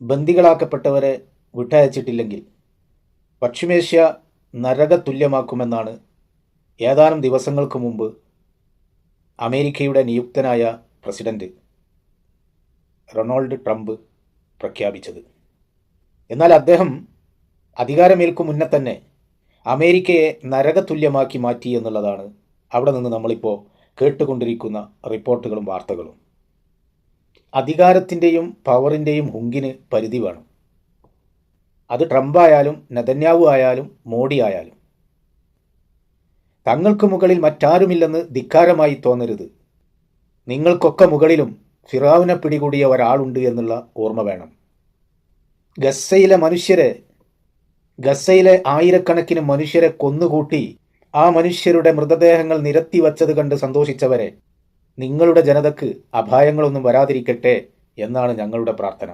ബന്ദികളാക്കപ്പെട്ടവരെ വിട്ടയച്ചിട്ടില്ലെങ്കിൽ പശ്ചിമേഷ്യ നരകതുല്യമാക്കുമെന്നാണ് ഏതാനും ദിവസങ്ങൾക്ക് മുമ്പ് അമേരിക്കയുടെ നിയുക്തനായ പ്രസിഡന്റ് റൊണാൾഡ് ട്രംപ് പ്രഖ്യാപിച്ചത്. എന്നാൽ അദ്ദേഹം അധികാരമേൽക്കും മുന്നേ തന്നെ അമേരിക്കയെ നരകതുല്യമാക്കി മാറ്റി എന്നുള്ളതാണ് അവിടെ നിന്ന് നമ്മളിപ്പോൾ കേട്ടുകൊണ്ടിരിക്കുന്ന റിപ്പോർട്ടുകളും വാർത്തകളും. അധികാരത്തിന്റെയും പവറിന്റെയും ഹുങ്കിന് പരിധി വേണം. അത് ട്രംപ് ആയാലും നെതന്യാവു ആയാലും മോഡി ആയാലും. തങ്ങൾക്ക് മുകളിൽ മറ്റാരുമില്ലെന്ന് ധിക്കാരമായി തോന്നരുത്. നിങ്ങൾക്കൊക്കെ മുകളിലും ഫിറാവിനെ പിടികൂടിയ ഒരാളുണ്ട് എന്നുള്ള ഓർമ്മ വേണം. ഗസ്സയിലെ മനുഷ്യരെ ഗസ്സയിലെ ആയിരക്കണക്കിന് മനുഷ്യരെ കൊന്നുകൂട്ടി ആ മനുഷ്യരുടെ മൃതദേഹങ്ങൾ നിരത്തി വച്ചത് കണ്ട് സന്തോഷിച്ചവരെ നിങ്ങളുടെ ജനതക്ക് അപായങ്ങളൊന്നും വരാതിരിക്കട്ടെ എന്നാണ് ഞങ്ങളുടെ പ്രാർത്ഥന.